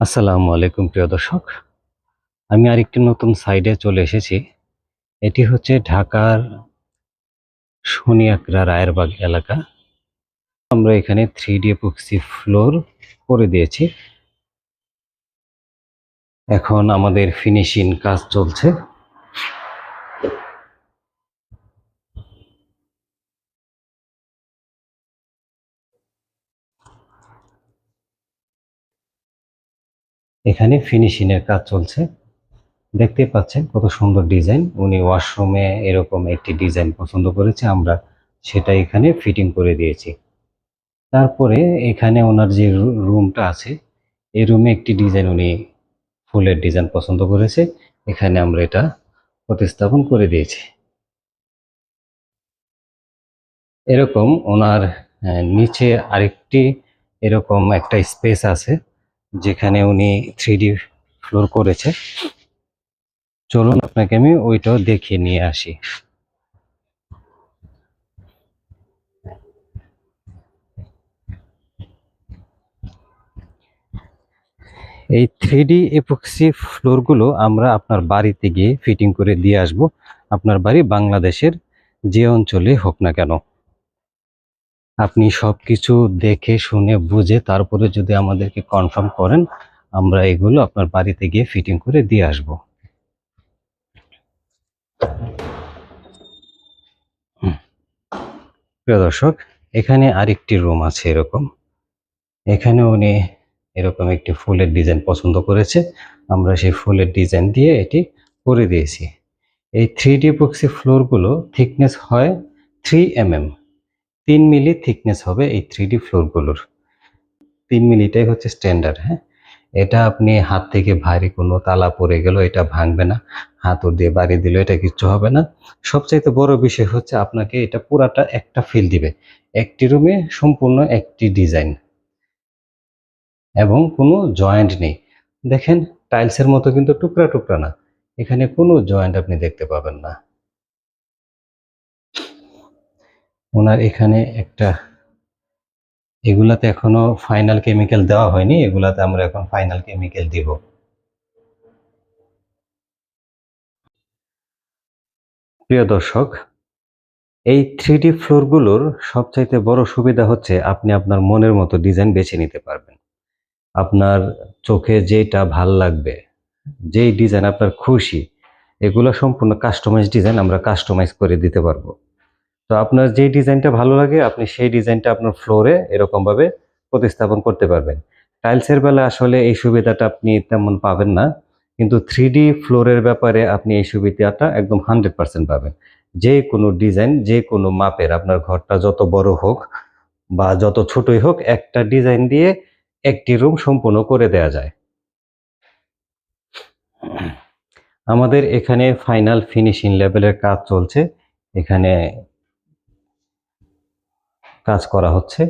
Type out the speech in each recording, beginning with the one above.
আসসালামু আলাইকুম, প্রিয় দর্শক। আমি আরেকটি নতুন সাইডে চলে এসেছি। এটি হচ্ছে ঢাকার শনিয়াকড়া রায়েরবাগ এলাকা। আমরা এখানে থ্রি ডি পক্সি ফ্লোর করে দিয়েছি। এখন আমাদের ফিনিশিং কাজ চলছে। এখানে ফিনিশিং এর কাজ চলছে। দেখতে পাচ্ছেন কত সুন্দর ডিজাইন উনি ওয়াশরুমে এরকম একটি ডিজাইন পছন্দ করেছে, আমরা সেটা এখানে ফিটিং করে দিয়েছি। তারপরে এখানে ওনার যে রুমটা আছে এই রুমে একটি ডিজাইন উনি ফুলের ডিজাইন পছন্দ করেছে। এখানে আমরা এটা প্রতিস্থাপন করে দিয়েছি। এরকম ওনার নিচে আরেকটি এরকম একটা স্পেস আছে। যেখানে উনি থ্রি ফ্লোর করেছে। চলুন আপনাকে আমি ওইটাও দেখিয়ে নিয়ে আসি। এই থ্রি ডি এপক্সি ফ্লোরগুলো আমরা আপনার বাড়িতে গিয়ে ফিটিং করে দিয়ে আসব। আপনার বাড়ি বাংলাদেশের যে অঞ্চলে হোক না কেন। আপনি সব কিছু দেখে, শুনে, বুঝে তারপরে যদি আমাদেরকে কনফার্ম করেন, আমরা এগুলো আপনার বাড়িতে গিয়ে ফিটিং করে দিয়ে আসব। প্রিয় দর্শক, এখানে আরেকটি রুম আছে এরকম। এখানে উনি এরকম একটি ফুলের ডিজাইন পছন্দ করেছে। আমরা সেই ফুলের ডিজাইন দিয়ে এটি করে দিয়েছি। এই থ্রি ডি এপক্সি ফ্লোরগুলো থিকনেস হয় থ্রি এম এম তিন মিলি থিকনেস হবে এই থ্রি ডি ফ্লোরগুলোর তিন মিলিটাই হচ্ছে স্ট্যান্ডার্ড হ্যাঁ? এটা আপনি হাত থেকে ভারী কোনো তালা পড়ে গেল এটা ভাঙবে না। হাতুর দিয়ে বাড়ি দিল এটা কিচ্ছু হবে না। সবচাইতে বড় বিষয় হচ্ছে আপনাকে এটা পুরাটা একটা ফিল দিবে। একটি রুমে সম্পূর্ণ একটি ডিজাইন এবং কোনো জয়েন্ট নেই। দেখেন টাইলসের মতো কিন্তু টুকরা টুকরা না। এখানে কোনো জয়েন্ট আপনি দেখতে পাবেন না। ওনার এখানে একটা, এগুলাতে এখনও ফাইনাল কেমিক্যাল দেওয়া হয়নি, এগুলাতে আমরা এখন ফাইনাল কেমিক্যাল দিব। প্রিয় দর্শক, এই থ্রি ডি ফ্লোরগুলোর সবচাইতে বড় সুবিধা হচ্ছে আপনি আপনার মনের মতো ডিজাইন বেছে নিতে পারবেন। আপনার চোখে যেটা ভালো লাগবে, যেই ডিজাইন আপনার খুশি, এগুলো সম্পূর্ণ কাস্টমাইজ ডিজাইন আমরা কাস্টমাইজ করে দিতে পারব। তো আপনার যে ডিজাইনটা ভালো লাগে, আপনি সেই ডিজাইনটা আপনার ফ্লোরে এরকমভাবে প্রতিস্থাপন করতে পারবেন। টাইলসের বেলা আসলে এই সুবিধাটা আপনি তেমন পাবেন না, কিন্তু থ্রি ফ্লোরের ব্যাপারে আপনি এই সুবিধাটা একদম হান্ড্রেড পার্সেন্ট পাবেন। যে কোনো ডিজাইন, যে কোনো মাপের, আপনার ঘরটা যত বড় হোক বা যত ছোটই হোক, একটা ডিজাইন দিয়ে একটি রুম সম্পূর্ণ করে দেয়া যায়। আমাদের এখানে ফাইনাল ফিনিশিং লেভেলের কাজ চলছে। এখানে কাজ করা হচ্ছে।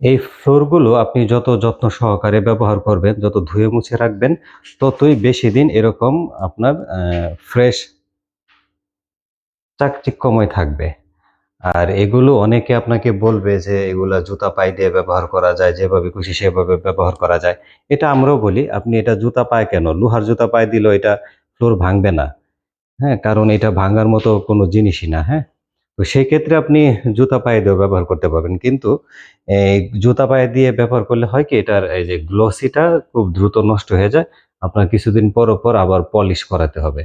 এই ফ্লোরগুলো আপনি যত যত্ন সহকারে ব্যবহার করবেন, যত ধুয়ে মুছে রাখবেন, ততই বেশি দিন এরকম আপনার ফ্রেশ চাকচিক্যময় থাকবে। আর এগুলো অনেকে আপনাকে বলবে যে এগুলা জুতা পায়ে দিয়ে ব্যবহার করা যায়, যেভাবে খুশি সেভাবে ব্যবহার করা যায়। এটা আমরাও বলি, আপনি এটা জুতা পায় কেন? লোহার জুতা পায়ে দিলেও এটা ফ্লোর ভাঙবে না। হ্যাঁ কারণ এটা ভাঙার মতো কোনো জিনিসই না হ্যাঁ? তো সেই ক্ষেত্রে আপনি জুতা পায়ে দিয়েও ব্যবহার করতে পারবেন। কিন্তু এই জুতা পায়ে দিয়ে ব্যবহার করলে হয় কি, এটার এই যে গ্লসিটা খুব দ্রুত নষ্ট হয়ে যায়। আপনার কিছুদিন পর পর আবার পলিশ করাতে হবে।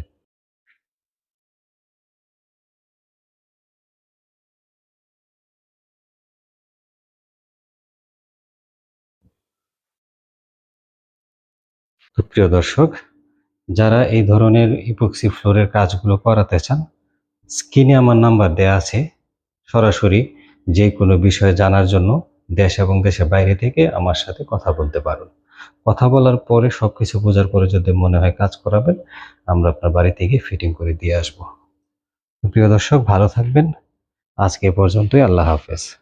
তো প্রিয় দর্শক, যারা এই ধরনের ইপক্সি ফ্লোরের কাজগুলো করাতে চান স্ক্রিনে আমার নাম্বার দেয়া আছে। সরাসরি যে কোনো বিষয়ে জানার জন্য দেশ এবং দেশের বাইরে থেকে আমার সাথে কথা বলতে পারুন। কথা বলার পরে সব কিছু বোঝার পরে যদি মনে হয় কাজ করাবেন, আমরা আপনার বাড়ি থেকে ফিটিং করে দিয়ে আসব। প্রিয় দর্শক, ভালো থাকবেন। আজকে পর্যন্তই, আল্লাহ হাফেজ।